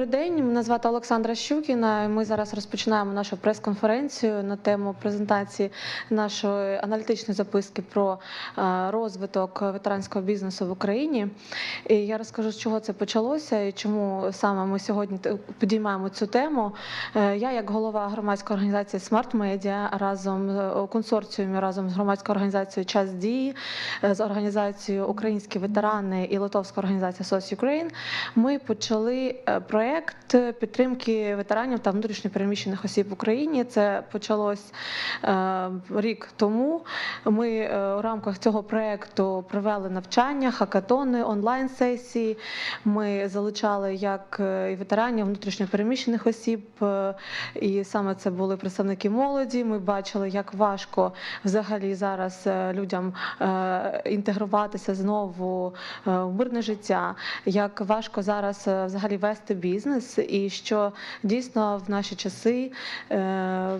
Добрий день, мене звати Олександра Щукіна. Ми зараз розпочинаємо нашу прес-конференцію на тему презентації нашої аналітичної записки про е, розвиток ветеранського бізнесу в Україні. І я розкажу, з чого це почалося і чому саме ми сьогодні підіймаємо цю тему. Е, Я, як голова громадської організації Smart Media, разом з- у консорціумі разом з громадською організацією Час дії, е, з організацією Українські ветерани і Литовська організація SOS Ukraine, ми почали е, проект підтримки ветеранів та внутрішньопереміщених осіб в Україні. Це почалось е, рік тому. Ми е, у рамках цього проекту провели навчання, хакатони, онлайн-сесії. Ми залучали як е, і ветеранів внутрішньопереміщених осіб, е, і саме це були представники молоді. Ми бачили, як важко взагалі зараз е, людям е, інтегруватися знову е, в мирне життя, як важко зараз е, взагалі вести бізнес, і що дійсно в наші часи е,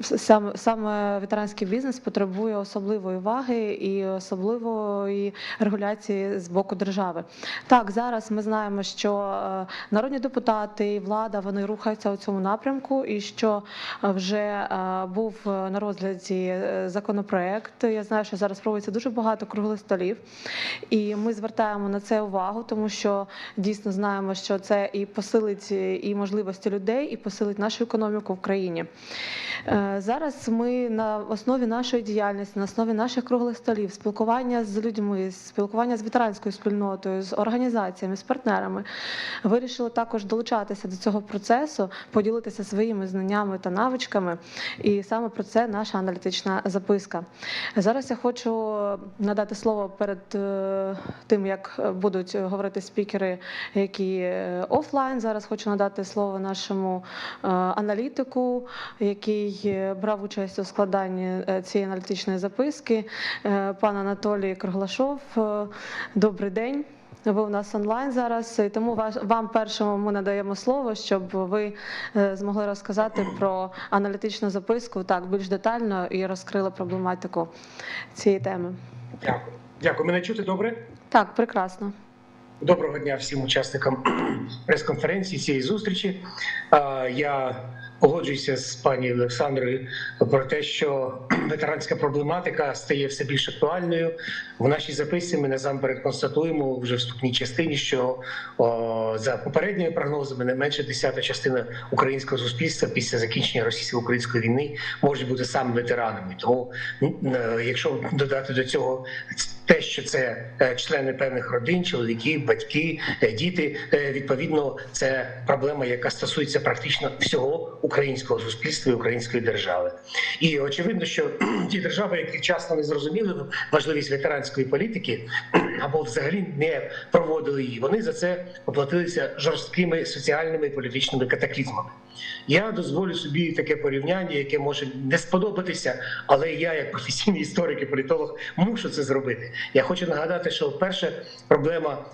саме, саме ветеранський бізнес потребує особливої уваги і особливої регуляції з боку держави. Так, зараз ми знаємо, що е, народні депутати і влада вони рухаються у цьому напрямку, і що е, вже був на розгляді законопроект. Я знаю, що зараз проводиться дуже багато круглих столів, і ми звертаємо на це увагу, тому що дійсно знаємо, що це і посилить і можливості людей, і посилить нашу економіку в країні. Е, Зараз ми на основі нашої діяльності, на основі наших круглих столів, спілкування з людьми, спілкування з ветеранською спільнотою, з організаціями, з партнерами, вирішили також долучатися до цього процесу, поділитися своїми знаннями та навичками. І саме про це наша аналітична записка. Зараз я хочу надати слово перед е, тим, як будуть говорити спікери, які е, офлайн. Зараз хочу надати слово нашому е, аналітику, який е, брав участь у складанні е, цієї аналітичної записки. Пан Анатолій Круглашов. Добрий день. Ви у нас онлайн зараз, і тому вам першому ми надаємо слово, щоб ви змогли розказати про аналітичну записку так більш детально і розкрили проблематику цієї теми. Дякую. Дякую. Мене чути добре? Так, прекрасно. Доброго дня всім учасникам прес-конференції цієї зустрічі. Я погоджуюся з пані Олександрою про те, що ветеранська проблематика стає все більш актуальною. В нашій записці ми насамперед констатуємо вже в вступній частині, що о, за попередніми прогнозами не менше десята частина українського суспільства після закінчення російсько-української війни може бути саме ветеранами. Тому, е, якщо додати до цього те, що це е, члени певних родин, чоловіки, батьки, е, діти. Відповідно, це проблема, яка стосується практично всього українського суспільства і української держави. І очевидно, що ті держави, які вчасно не зрозуміли важливість ветеранської політики або взагалі не проводили її, вони за це поплатилися жорсткими соціальними і політичними катаклізмами. Я дозволю собі таке порівняння, яке може не сподобатися, але я, як професійний історик і політолог, мушу це зробити. Я хочу нагадати, що перша проблема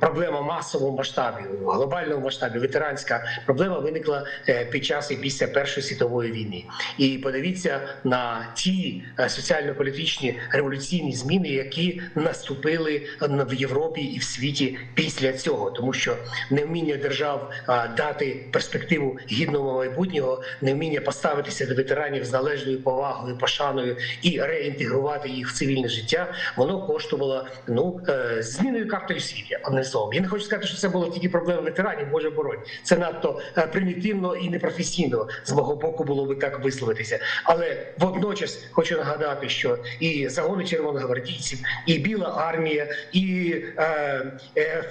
проблема масового масштабі, глобального масштабі, ветеранська проблема виникла е, під час після Першої світової війни. І подивіться на ті е, соціально-політичні революційні зміни, які наступили в Європі і в світі після цього, тому що невміння держав дати перспективу гідного майбутнього, невміння поставитися до ветеранів з належною повагою, пошаною і реінтегрувати їх в цивільне життя, воно коштувало ну е, зміною картою світі. Одним словом, я не хочу сказати, що це було тільки проблема ветеранів, Боже боронь. Це надто е, примітивно і непрофесійно з мого боку було би так висловитися. Але водночас хочу нагадати, що і загони червоногвардійців, і біла армія, і е, е,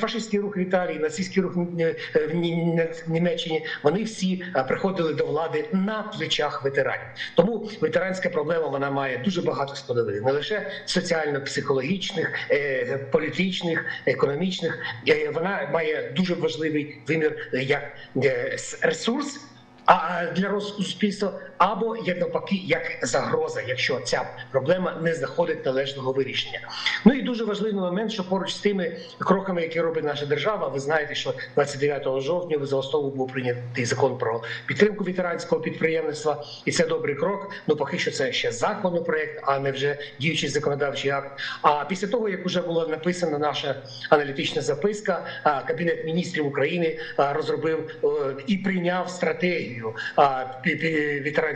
фашистський рух в Італії, нацистський рух е, в Ні- Німеччині, вони всі е, приходили до влади на плечах ветеранів. Тому ветеранська проблема вона має дуже багато складових, не лише соціально-психологічних, е, політичних, економічних. Е, Вона має дуже важливий вимір е, як ресурс. А для розвитку суспільства, або як навпаки, як загроза, якщо ця проблема не знаходить належного вирішення. Ну і дуже важливий момент, що поруч з тими кроками, які робить наша держава, ви знаєте, що 29 жовтня за основу був прийнятий закон про підтримку ветеранського підприємництва, і це добрий крок. Ну поки що це ще законопроект, а не вже діючий законодавчий акт. А після того, як вже була написана наша аналітична записка, кабінет міністрів України розробив е, і прийняв стратегію а,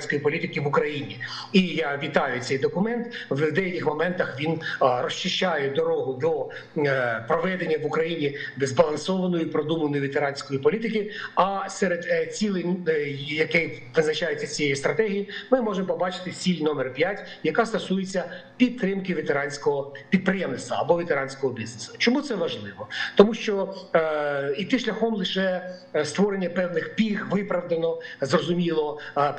пі- політики в Україні. І я вітаю цей документ. В деяких моментах він розчищає дорогу до е, проведення в Україні збалансованої продуманої ветеранської політики. А серед е, цілей, е, які визначаються цією стратегією, ми можемо побачити ціль номер 5, яка стосується підтримки ветеранського підприємництва або ветеранського бізнесу. Чому це важливо? Тому що е, іти шляхом лише е, створення певних пільг виправдано, зрозуміло, е,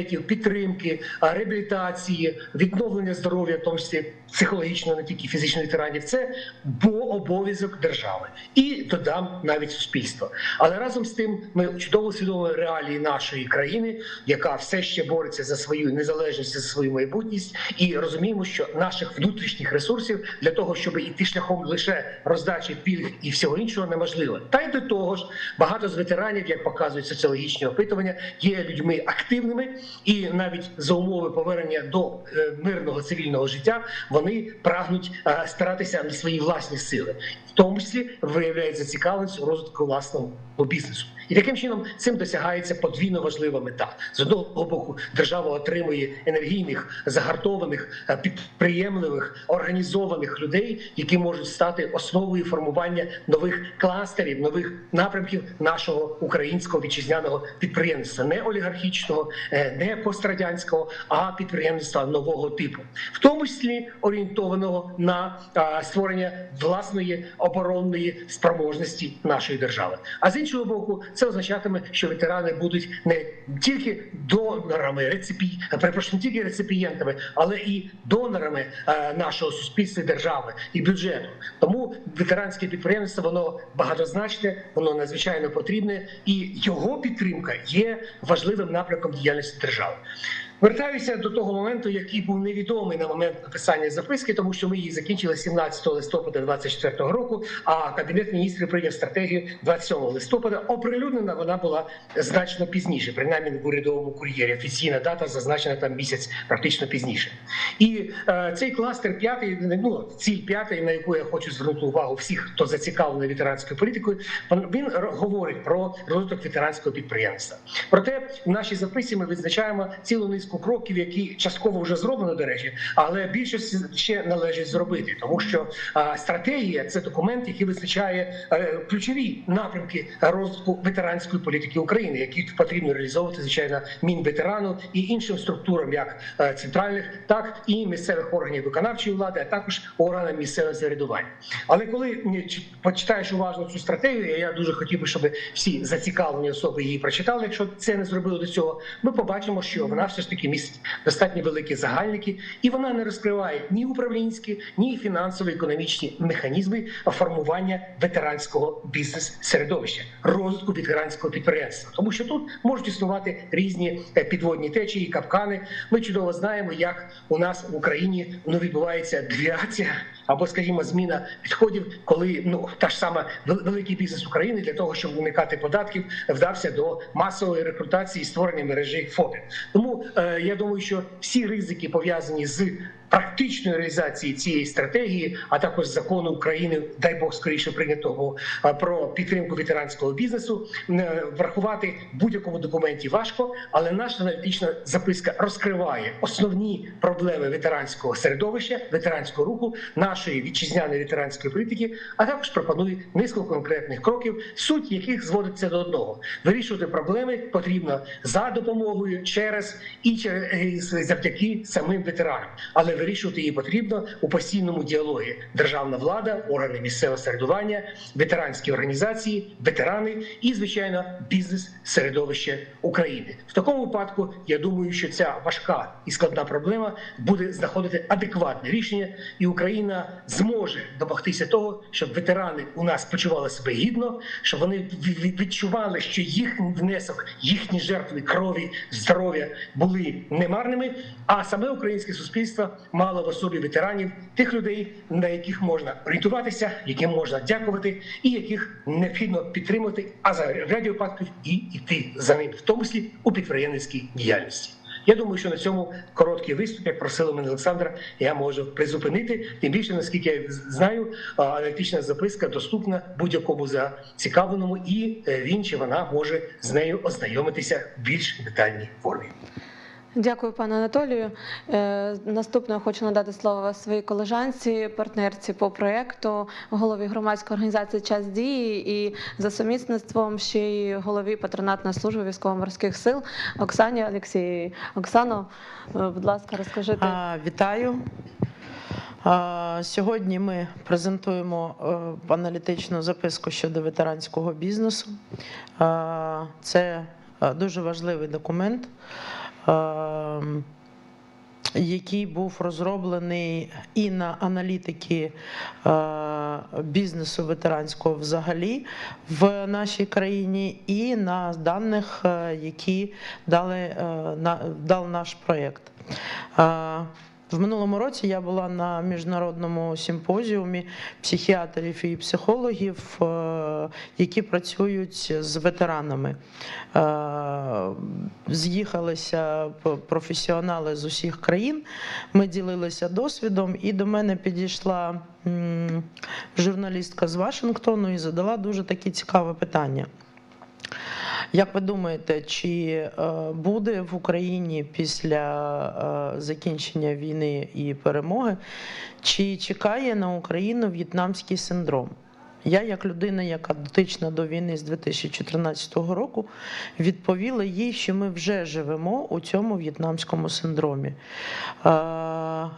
пріоритетів, підтримки, реабілітації, відновлення здоров'я, в тому числі психологічного, не тільки фізичних ветеранів. Це бо обов'язок держави і додам навіть суспільства. Але разом з тим ми чудово усвідомили реалії нашої країни, яка все ще бореться за свою незалежність, за свою майбутність, і розуміємо, що наших внутрішніх ресурсів для того, щоб іти шляхом лише роздачі пільг і всього іншого, неможливо. Та й до того ж, багато з ветеранів, як показують соціологічні опитування, є людьми активними, і навіть за умови повернення до е, мирного цивільного життя вони прагнуть е, старатися на свої власні сили, в тому числі виявляють зацікавленість у розвитку власного бізнесу. І таким чином цим досягається подвійно важлива мета. З одного боку, держава отримує енергійних, загартованих, е, підприємливих, організованих людей, які можуть стати основою формування нових кластерів, нових напрямків нашого українського вітчизняного підприємництва, не олігархічного, е, не пострадянського, а підприємництва нового типу, в тому числі орієнтованого на е, створення власної оборонної спроможності нашої держави. А з іншого боку, це означатиме, що ветерани будуть не тільки донорами, реципі... перепрошую, не тільки реципієнтами, але і донорами е, нашого суспільства, держави і бюджету. Тому ветеранське підприємство воно багатозначне, воно надзвичайно потрібне, і його підтримка є важливим напрямком діяльності держави. Вертаюся до того моменту, який був невідомий на момент написання записки, тому що ми її закінчили 17 листопада 24 року. А кабінет міністрів прийняв стратегію 27 листопада. Оприлюднена вона була значно пізніше, принаймні в урядовому кур'єрі. Офіційна дата зазначена там місяць практично пізніше. І е, цей кластер п'ятий, ну ціль п'ятий, на яку я хочу звернути увагу всіх, хто зацікавлений ветеранською політикою, він говорить про розвиток ветеранського підприємництва. Проте в нашій записі ми відзначаємо цілу низку кроків, які частково вже зроблено, до речі, але більшість ще належить зробити, тому що стратегія це документ, який визначає е, ключові напрямки розвитку ветеранської політики України, які потрібно реалізовувати звичайно мінветерану і іншим структурам, як е, центральних, так і місцевих органів виконавчої влади, а також органам місцевого самоврядування. Але коли почитаєш уважно цю стратегію, я дуже хотів би, щоб всі зацікавлені особи її прочитали. Якщо це не зробили до цього, ми побачимо, що вона все ж таки містить достатньо великі загальники, і вона не розкриває ні управлінські, ні фінансово-економічні механізми формування ветеранського бізнес-середовища, розвитку ветеранського підприємства, тому що тут можуть існувати різні е, підводні течії, капкани. Ми чудово знаємо, як у нас в Україні ну відбувається девіація або, скажімо, зміна підходів, коли ну та ж сама великий бізнес України для того, щоб уникати податків, вдався до масової рекрутації і створення мережі ФОПів. Тому е, я думаю, що всі ризики пов'язані з практичною реалізацією цієї стратегії, а також закону України, дай Бог скоріше прийнятого е, про підтримку ветеранського бізнесу, е, врахувати будь-якому документі важко, але наша аналітична записка розкриває основні проблеми ветеранського середовища, ветеранського руху, нашої вітчизняної ветеранської політики, а також пропонує низку конкретних кроків, суть яких зводиться до одного: вирішувати проблеми потрібно за допомогою через і через завдяки самим ветеранам. Але вирішувати її потрібно у постійному діалогі: державна влада, органи місцевого самоврядування, ветеранські організації, ветерани і, звичайно, бізнес середовище України. В такому випадку я думаю, що ця важка і складна проблема буде знаходити адекватне рішення, і Україна зможе домогтися того, щоб ветерани у нас почували себе гідно, щоб вони ві- ві- відчували, що їхній внесок, їхні жертви крові, здоров'я були немарними. А саме українське суспільство мало в особі ветеранів тих людей, на яких можна орієнтуватися, яким можна дякувати, і яких необхідно підтримувати, а за ряді випадків і йти за ним, в тому числі у підприємницькій діяльності. Я думаю, що на цьому короткий виступ, як просила мене Олександра, я можу призупинити. Тим більше, наскільки я знаю, аналітична записка доступна будь-якому зацікавленому, і е, він чи вона може з нею ознайомитися в більш детальній формі. Дякую, пане Анатолію. Е, Наступною хочу надати слово своїй колежанці, партнерці по проєкту, голові громадської організації Час дії і за сумісництвом ще й голові патронатної служби військово-морських сил Оксані Олексієвій. Оксано, е, будь ласка, розкажіть. Вітаю. Сьогодні ми презентуємо е, аналітичну записку щодо ветеранського бізнесу. Це дуже важливий документ, який був розроблений і на аналітики е, бізнесу ветеранського взагалі в нашій країні, і на даних, е, які дали, е, дав наш проєкт. В минулому році я була на міжнародному симпозіумі психіатрів і психологів, е, які працюють з ветеранами. Е, З'їхалися професіонали з усіх країн. Ми ділилися досвідом, і до мене підійшла журналістка з Вашингтону і задала дуже таке цікаве питання. Як ви думаєте, чи е, буде в Україні після е, закінчення війни і перемоги, чи чекає на Україну в'єтнамський синдром? Я, як людина, яка дотична до війни з 2014 року, відповіла їй, що ми вже живемо у цьому в'єтнамському синдромі. Е,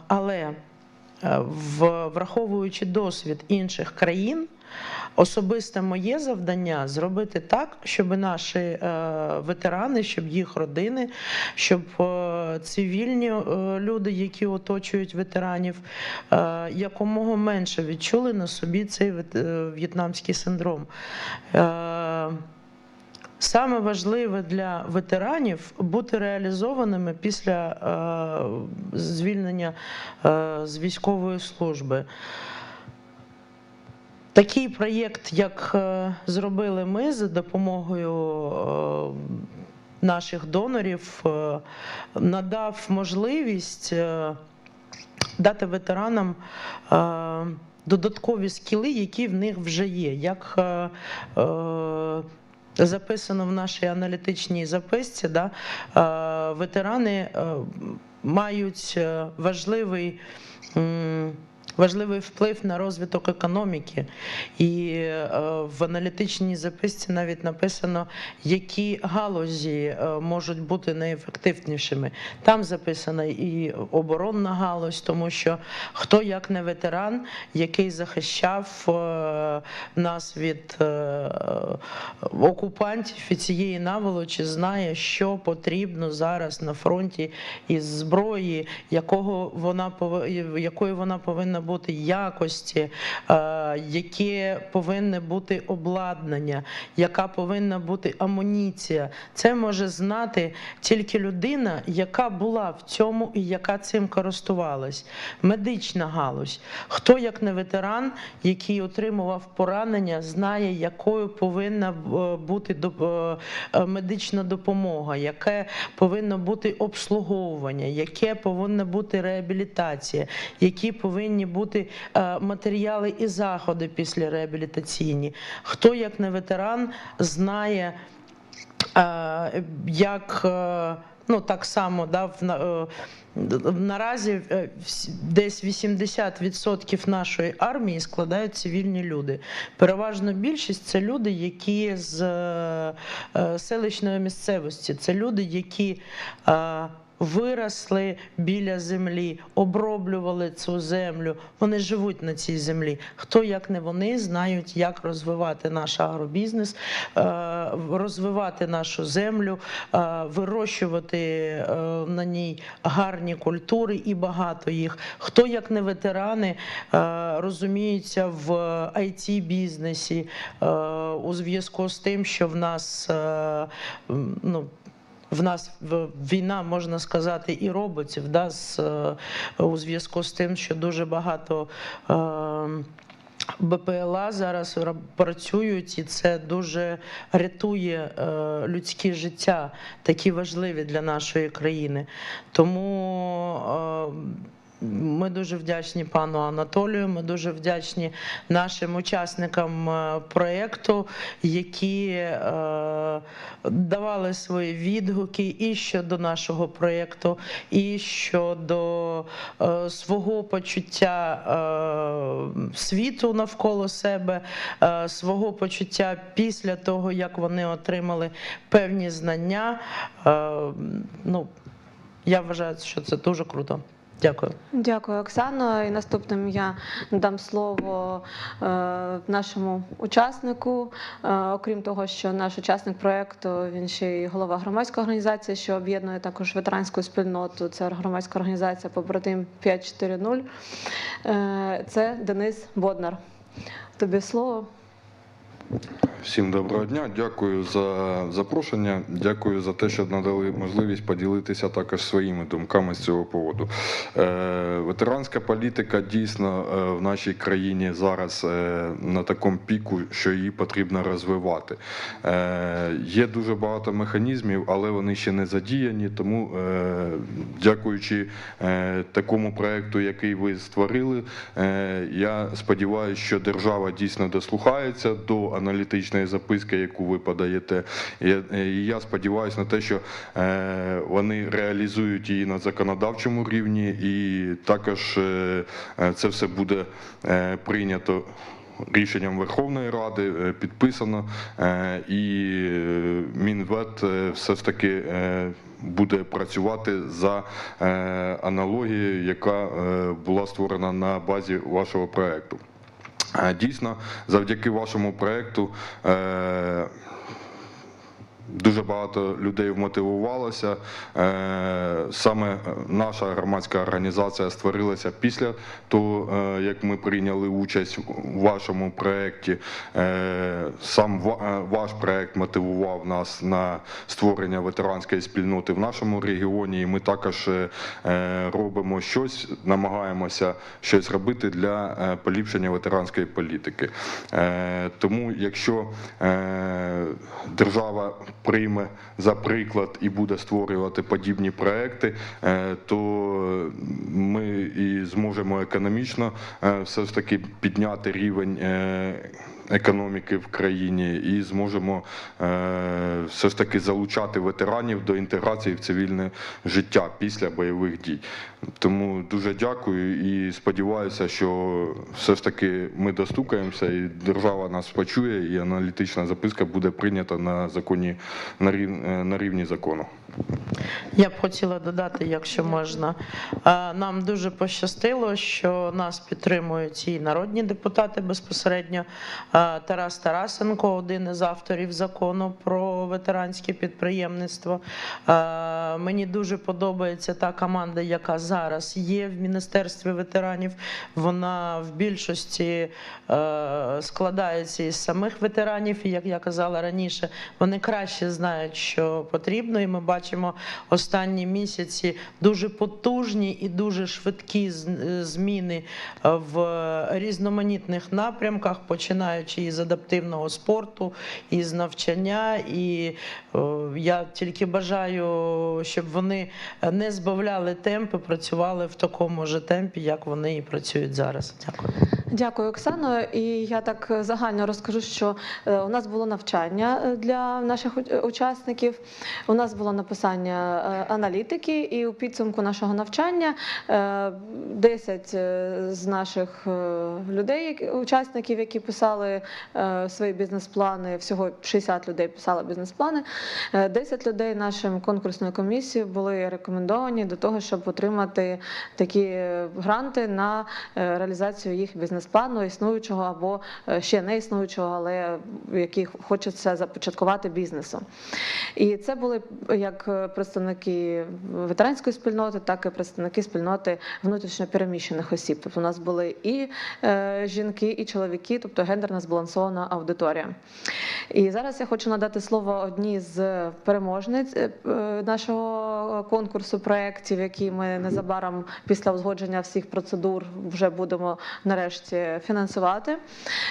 Але враховуючи досвід інших країн, Особисте моє завдання зробити так, щоб наші е, ветерани, щоб їх родини, щоб е, цивільні е, люди, які оточують ветеранів, якомога менше відчули на собі цей в'єтнамський синдром. Саме важливе для ветеранів бути реалізованими після звільнення з військової служби. Такий проєкт, як е, зробили ми за допомогою е, наших донорів, е, надав можливість дати ветеранам додаткові скіли, які в них вже є. Як записано в нашій аналітичній записці, да, ветерани мають важливий. Важливий вплив на розвиток економіки, і е, в аналітичній записці навіть написано, які галузі е, можуть бути найефективнішими. Там записана і оборонна галузь, тому що хто як не ветеран, який захищав е, нас від окупантів і цієї наволочі, знає, що потрібно зараз на фронті із зброї, якого вона якої вона повинна бути якості, е, яке повинне бути обладнання, яка повинна бути амуніція. Це може знати тільки людина, яка була в цьому і яка цим користувалась. Медична галузь. Хто як не ветеран, який отримував поранення, знає, якою повинна е, бути е, медична допомога, яке повинно бути обслуговування, яке повинна бути реабілітація, які повинні бути е, матеріали і заходи після реабілітаційні. Хто як не ветеран знає, е, як. е, Ну, так само да, в, на- наразі десь 80% нашої армії складають цивільні люди. Переважно більшість це люди, які з селищної місцевості, це люди, які виросли біля землі, оброблювали цю землю. Вони живуть на цій землі. Хто як не вони знають, як розвивати наш агробізнес, е, розвивати нашу землю, е, вирощувати е, на ній гарні культури і багато їх. Хто як не ветерани розуміються в it бізнесі у зв'язку з тим, що в нас ну. В нас війна, можна сказати, і роботів, да, з, е, у зв'язку з тим, що дуже багато е, БПЛА зараз ра- працюють, і це дуже рятує е, людські життя, такі важливі для нашої країни. Тому е, ми дуже вдячні пану Анатолію. Ми дуже вдячні нашим учасникам е, проєкту, які е, давали свої відгуки і щодо нашого проєкту, і щодо е, свого почуття світу навколо себе, свого почуття після того, як вони отримали певні знання. Ну, я вважаю, що це дуже круто. Дякую. Дякую, Оксано. І наступним я надам слово е, нашому учаснику. Е, окрім того, що наш учасник проєкту, він ще й голова громадської організації, що об'єднує також ветеранську спільноту. Це громадська організація Побратим 540. Е, це Денис Боднар. Тобі слово. Всім доброго дня. Дякую за запрошення. Дякую за те, що надали можливість поділитися також своїми думками з цього поводу. Е, ветеранська політика дійсно е, в нашій країні зараз е, на такому піку, що її потрібно розвивати. Є дуже багато механізмів, але вони ще не задіяні. Тому, дякуючи такому проекту, який ви створили, я сподіваюся, що держава дійсно дослухається до аналітичної записки, яку ви подаєте. І я- сподіваюся на те, що е, вони реалізують її на законодавчому рівні, і також е, е, це все буде е, прийнято. Рішенням Верховної Ради е, підписано, е, і е, Мінвет е, все ж таки е, буде працювати за е, аналогією, яка е, була створена на базі вашого проекту. Дійсно, завдяки вашому проекту е, дуже багато людей вмотивувалося. Е, Саме наша громадська організація створилася після того, е, як ми прийняли участь у вашому проєкті. Е, Сам ваш проєкт мотивував нас на створення ветеранської спільноти в нашому регіоні. І ми також робимо щось, намагаємося щось робити для поліпшення ветеранської політики. Тому, якщо держава прийме за приклад і буде створювати подібні проекти, е, то ми і зможемо економічно е, все ж таки підняти рівень. Економіки в країні і зможемо е, все ж таки залучати ветеранів до інтеграції в цивільне життя після бойових дій. Тому дуже дякую і сподіваюся, що все ж таки ми достукаємося, і держава нас почує, і аналітична записка буде прийнята на законі на е, на рівні закону. Я б хотіла додати, якщо можна. Нам дуже пощастило, що нас підтримують і народні депутати безпосередньо. Тарас Тарасенко, один із авторів закону про ветеранське підприємництво. Мені дуже подобається та команда, яка зараз є в Міністерстві ветеранів. Вона в більшості складається із самих ветеранів, і як я казала раніше, вони краще знають, що потрібно, і ми бачимо останні місяці дуже потужні і дуже швидкі е, зміни е, в різноманітних напрямках, починаючи із адаптивного спорту, із навчання. І е, я тільки бажаю, щоб вони не збавляли темпи, працювали в такому ж темпі, як вони і працюють зараз. Дякую. Дякую, Оксано. І я так е, загально розкажу, що е, у нас було навчання е, для наших учасників. У нас було написання аналітики, і у підсумку нашого навчання е, 10 е, з наших людей, учасників, які писали свої бізнес-плани, всього 60 людей писали бізнес-плани. е, 10 людей нашим конкурсною комісією були рекомендовані до того, щоб отримати такі гранти на реалізацію їх бізнес-плану, існуючого або е, ще не існуючого, але який хочеться започаткувати бізнесу. І це були як е, представники ветеранської спільноти, так і представники спільноти внутрішньопереміщених осіб. Тобто у нас були і е, жінки, і чоловіки, тобто гендерно збалансована аудиторія. І зараз я хочу надати слово одній з переможниць е, е, нашого конкурсу проєктів, які ми незабаром після узгодження всіх процедур вже будемо нарешті фінансувати.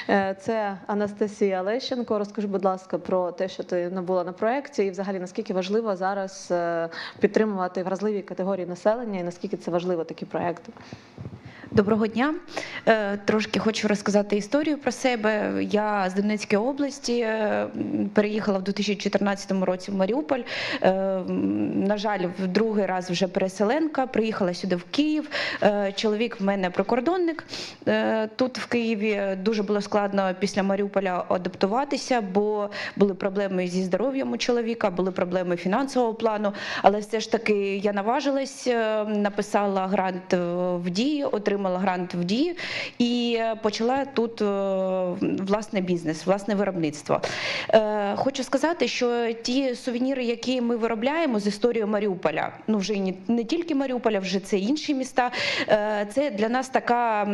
Е, Це Анастасія Лещенко. Розкажи, будь ласка, про те, що ти набула на проєкті, і взагалі наскільки важливо зараз е, підтримувати вразливі категорії населення, і наскільки це важливо такі проекти. Доброго дня. Е, Трошки хочу розказати історію про себе. Я з Донецької області е, переїхала в 2014 році в Маріуполь. Е, На жаль, в другий раз вже переселенка. Приїхала сюди в Київ. Чоловік в мене прикордонник. Тут в Києві дуже було складно після Маріуполя адаптуватися, бо були проблеми зі здоров'ям у чоловіка, були проблеми фінансового плану. Але все ж таки я наважилась, написала грант в дії, отримала грант в дії і е, почала тут е, власний бізнес, власне виробництво. Е, Хочу сказати, що ті сувеніри, які ми виробляємо з історією Маріуполя, ну вже не, тільки Маріуполя, вже це інші міста. Це для нас така,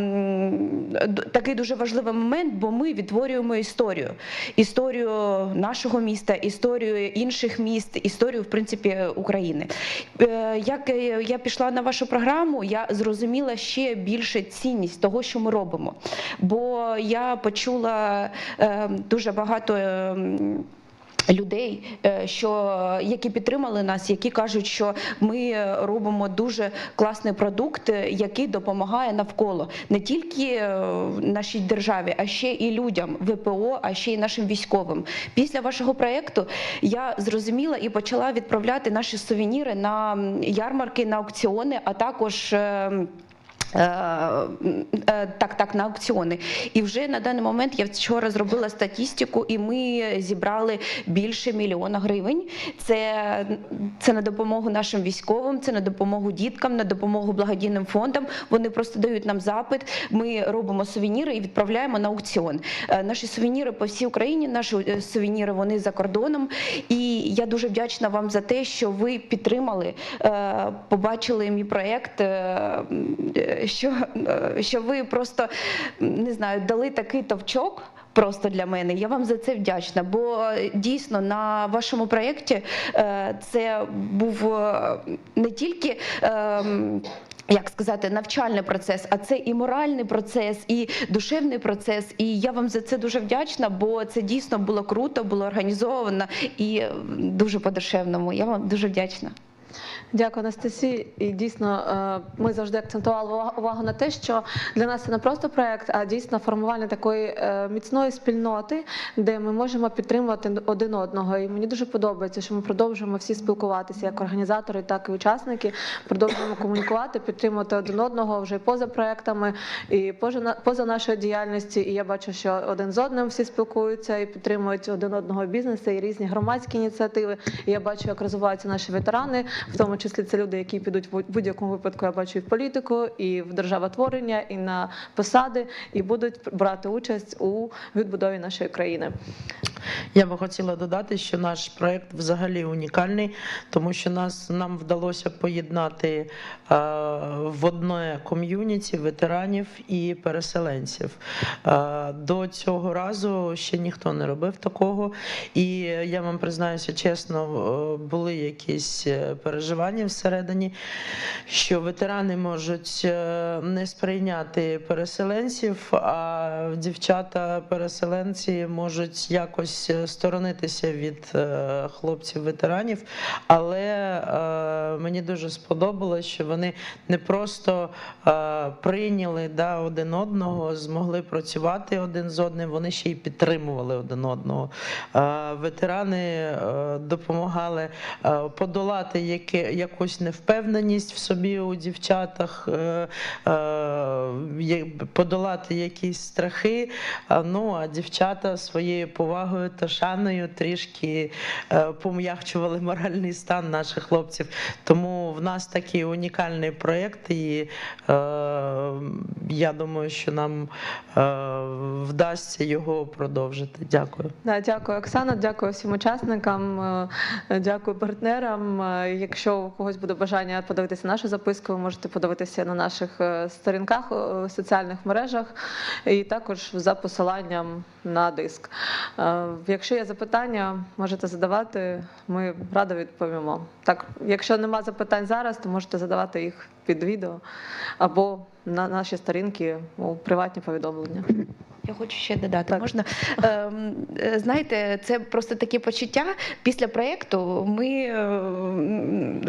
такий дуже важливий момент, бо ми відтворюємо історію. Історію нашого міста, історію інших міст, історію, в принципі, України. Як я пішла на вашу програму, я зрозуміла ще більше цінність того, що ми робимо. Бо я почула е, дуже багато. е, Людей, е, що які підтримали нас, які кажуть, що ми робимо дуже класний продукт, е, який допомагає навколо не тільки е, нашій державі, а ще і людям ВПО, а ще й нашим військовим. Після вашого проєкту я зрозуміла і почала відправляти наші сувеніри на ярмарки, на аукціони, а також. Е, Е, Так, так, на аукціони. І вже на даний момент я вчора зробила статистику, і ми зібрали більше мільйона гривень. Це, це на допомогу нашим військовим, це на допомогу діткам, на допомогу благодійним фондам. Вони просто дають нам запит. Ми робимо сувеніри і відправляємо на аукціон. Е, Наші сувеніри по всій Україні, наші сувеніри вони за кордоном. І я дуже вдячна вам за те, що ви підтримали, побачили мій проєкт. Що, е, що ви просто не знаю, дали такий товчок. Просто для мене я вам за це вдячна. Бо е, дійсно на вашому проєкті е, це був не тільки. як сказати, навчальний процес, а це і моральний процес, і душевний процес. І я вам за це дуже вдячна, бо це дійсно було круто, було організовано і дуже по-душевному. Я вам дуже вдячна. Дякую, Анастасії. І дійсно, е, ми завжди акцентували увагу- на те, що для нас це не просто проект, а дійсно формування такої е, міцної спільноти, де ми можемо підтримувати один одного. І мені дуже подобається, що ми продовжуємо всі спілкуватися як організатори, так і учасники. Продовжуємо комунікувати, підтримувати один одного вже поза проектами і поза на- поза нашою діяльністю. І я бачу, що один з одним всі спілкуються і підтримують один одного бізнеси і різні громадські ініціативи. І я бачу, як розвиваються наші ветерани, в тому числі це люди, які підуть в будь-якому випадку. Я бачу і в політику, і в державотворення, і на посади, і будуть брати участь у відбудові нашої країни. Я би хотіла додати, що наш проект взагалі унікальний, тому що нас нам вдалося поєднати е, в одне ком'юніті ветеранів і переселенців. Е, до цього разу ще ніхто не робив такого. І я вам признаюся чесно, е, були якісь переживання всередині, що ветерани можуть е, не сприйняти переселенців, а дівчата-переселенці можуть якось е, сторонитися від е, хлопців-ветеранів, але мені дуже сподобалось, що вони не просто прийняли да, один одного, змогли працювати один з одним, вони ще й підтримували один одного. Ветерани допомагали подолати яке, якусь невпевненість в собі у дівчатах, е, е, подолати якісь страхи. Ну а дівчата своєю повагою та шаною трішки е, пом'якчували моральний стан наших хлопців. Тому в нас такий унікальний проєкт, і е, я думаю, що нам е, вдасться його продовжити. Дякую. Да, дякую, Оксана. Дякую всім учасникам. Дякую партнерам. Е, Якщо у когось буде бажання подивитися нашу записку, ви можете подивитися на наших е, сторінках е, в соціальних мережах і також за посиланням на диск. Е, Якщо є запитання, можете задавати. Ми радо відповімо. Так, якщо нема запитань зараз, то можете задавати їх під відео або на наші сторінки у приватні повідомлення. Я хочу ще додати, Так. можна Ем, е, знаєте, це просто такі почуття. Після проєкту ми е,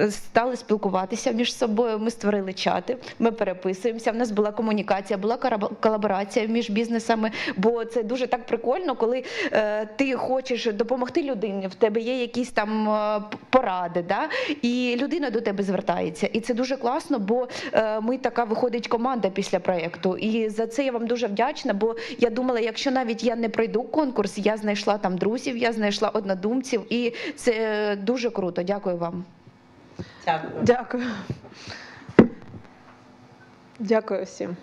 стали спілкуватися між собою. Ми створили чати, ми переписуємося. В нас була комунікація, була колаборація між бізнесами. Бо це дуже так прикольно, коли е, ти хочеш допомогти людині. В тебе є якісь там е, поради, да? і людина до тебе звертається. І це дуже класно, бо е, ми така виходить команда після проєкту. І за це я вам дуже вдячна. Бо я думала, якщо навіть я не пройду конкурс, я знайшла там друзів, я знайшла однодумців, і це дуже круто. Дякую вам. Дякую. Дякую. Дякую всім.